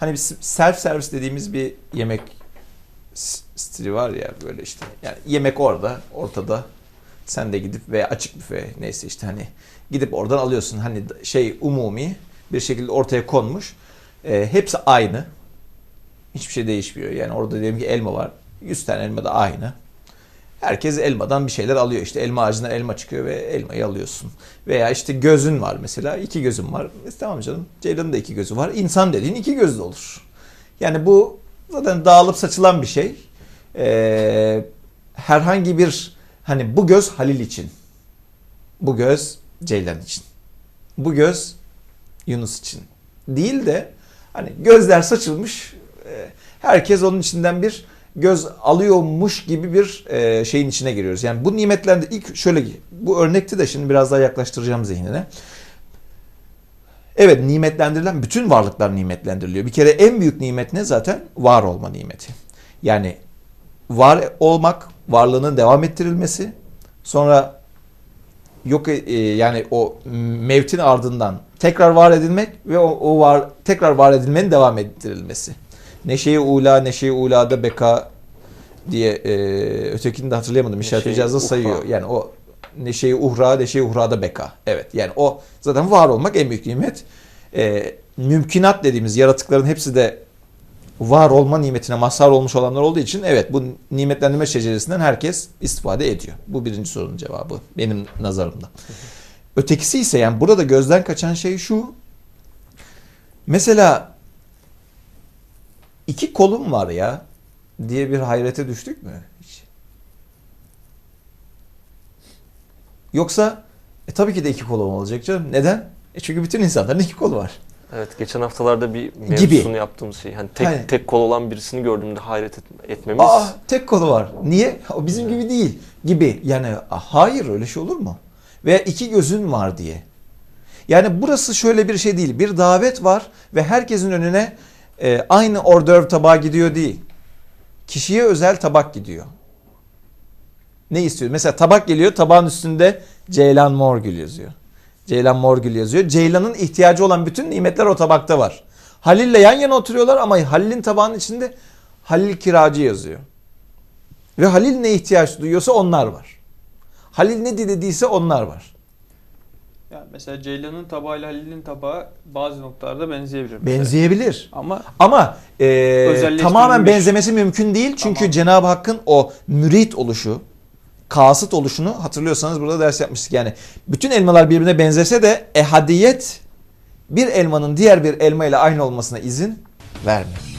Hani self servis dediğimiz bir yemek stili var ya böyle işte. Yani yemek orada, ortada. Sen de gidip veya açık büfe neyse işte hani gidip oradan alıyorsun. Hani şey umumi bir şekilde ortaya konmuş. Ee, hepsi aynı. Hiçbir şey değişmiyor. Yani orada diyelim ki elma var. 100 tane elma da aynı. Herkes elmadan bir şeyler alıyor. İşte elma ağacından elma çıkıyor ve elmayı alıyorsun. Veya işte gözün var mesela. iki gözün var. E, tamam canım. Ceylan'ın da iki gözü var. İnsan dediğin iki gözlü olur. Yani bu zaten dağılıp saçılan bir şey. Ee, herhangi bir hani bu göz Halil için. Bu göz Ceylan için. Bu göz Yunus için. Değil de hani gözler saçılmış. e, herkes onun içinden bir göz alıyormuş gibi bir e, şeyin içine giriyoruz. Yani bu nimetlerde ilk şöyle bu örnekte de şimdi biraz daha yaklaştıracağım zihnine. Evet nimetlendirilen bütün varlıklar nimetlendiriliyor. Bir kere en büyük nimet ne zaten? Var olma nimeti. Yani var olmak, varlığının devam ettirilmesi, sonra yok e, yani o mevtin ardından tekrar var edilmek ve o, o var tekrar var edilmenin devam ettirilmesi. Neşe-i ula, neşe-i ulada beka diye e, ötekini de hatırlayamadım. İşaret icazda sayıyor. Yani o neşe-i uhra, neşe-i uhrada beka. Evet yani o zaten var olmak en büyük nimet. E, mümkünat dediğimiz yaratıkların hepsi de var olma nimetine mazhar olmuş olanlar olduğu için evet bu nimetlendirme şeceresinden herkes istifade ediyor. Bu birinci sorunun cevabı benim nazarımda. Ötekisi ise yani burada gözden kaçan şey şu. Mesela iki kolum var ya diye bir hayrete düştük mü hiç? Yoksa e, tabii ki de iki kolum olacak canım. Neden? E çünkü bütün insanların iki kolu var. Evet geçen haftalarda bir Gibi. mevzusunu yaptığımız şey. Hani tek Hani- tek kol olan birisini gördüğümde hayret et- etmemiz. Aa tek kolu var. Niye? O bizim gibi değil. Gibi. Yani ah, hayır öyle şey olur mu? Veya iki gözün var diye. Yani burası şöyle bir şey değil. Bir davet var ve herkesin önüne e, aynı ordöv tabağı gidiyor değil. Kişiye özel tabak gidiyor. Ne istiyor? Mesela tabak geliyor, tabağın üstünde Ceylan Morgül yazıyor. Ceylan Morgül yazıyor. Ceylan'ın ihtiyacı olan bütün nimetler o tabakta var. Halil'le yan yana oturuyorlar ama Halil'in tabağının içinde Halil kiracı yazıyor. Ve Halil ne ihtiyaç duyuyorsa onlar var. Halil ne dilediyse onlar var. Yani mesela Ceylan'ın tabağıyla Halil'in tabağı bazı noktalarda benzeyebilir. mesela. Benzeyebilir. Ama Ama e, tamamen benzemesi mümkün değil. Çünkü Tamam. Cenab-ı Hakk'ın o mürit oluşu, kasıt oluşunu hatırlıyorsanız burada ders yapmıştık. Yani bütün elmalar birbirine benzese de ehadiyet bir elmanın diğer bir elma ile aynı olmasına izin vermiyor.